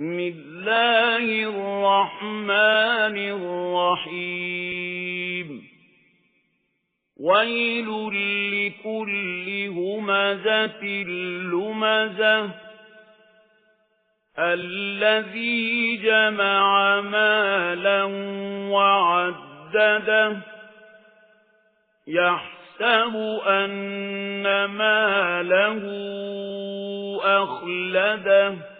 بسم الله الرحمن الرحيم ويل لكل همزة لمزة الذي جمع مالا وعدده يحسب أن ماله أخلده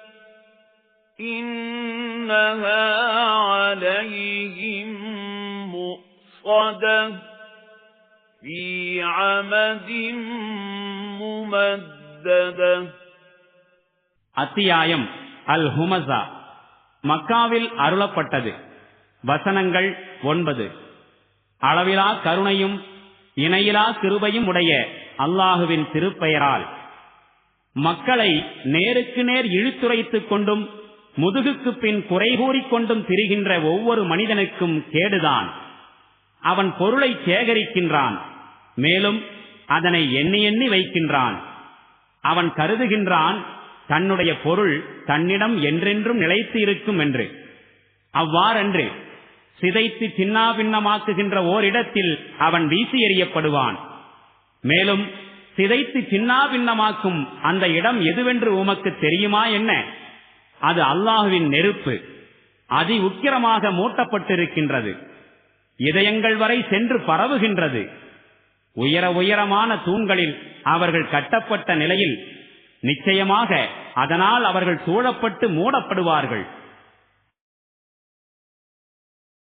إنها عليهم مؤصدة في عمد ممددة அத்தியாயம் அல் ஹுமசா மக்காவில் அருளப்பட்டது வசனங்கள் ஒன்பது அளவிலா கருணையும் இணையிலா கிருபையும் உடைய அல்லாஹுவின் திருப்பெயரால் மக்களை நேருக்கு நேர் இழுத்துரைத்துக் கொண்டும் முதுகுக்கு பின் குறை கூறிக்கொண்டும் திரிகின்ற ஒவ்வொரு மனிதனுக்கும் கேடுதான். அவன் பொருளை சேகரிக்கின்றான் மேலும் அதனை எண்ணி எண்ணி வைக்கின்றான். அவன் கருதுகின்றான் தன்னுடைய பொருள் தன்னிடம் என்றென்றும் நிலைத்து இருக்கும் என்று. அவ்வாறன்று சிதைத்து சின்னாபின்னமாக்குகின்ற ஓரிடத்தில் அவன் வீசி எறியப்படுவான். மேலும் சிதைத்து சின்னாபின்னமாக்கும் அந்த இடம் எதுவென்று உமக்கு தெரியுமா என்ன? அது அல்லாஹுவின் நெருப்பு. அதி உக்கிரமாக மூட்டப்பட்டிருக்கின்றது. இதயங்கள் வரை சென்று பரவுகின்றது. உயர உயரமான தூண்களில் அவர்கள் கட்டப்பட்ட நிலையில் நிச்சயமாக அதனால் அவர்கள் சூழப்பட்டு மூடப்படுவார்கள்.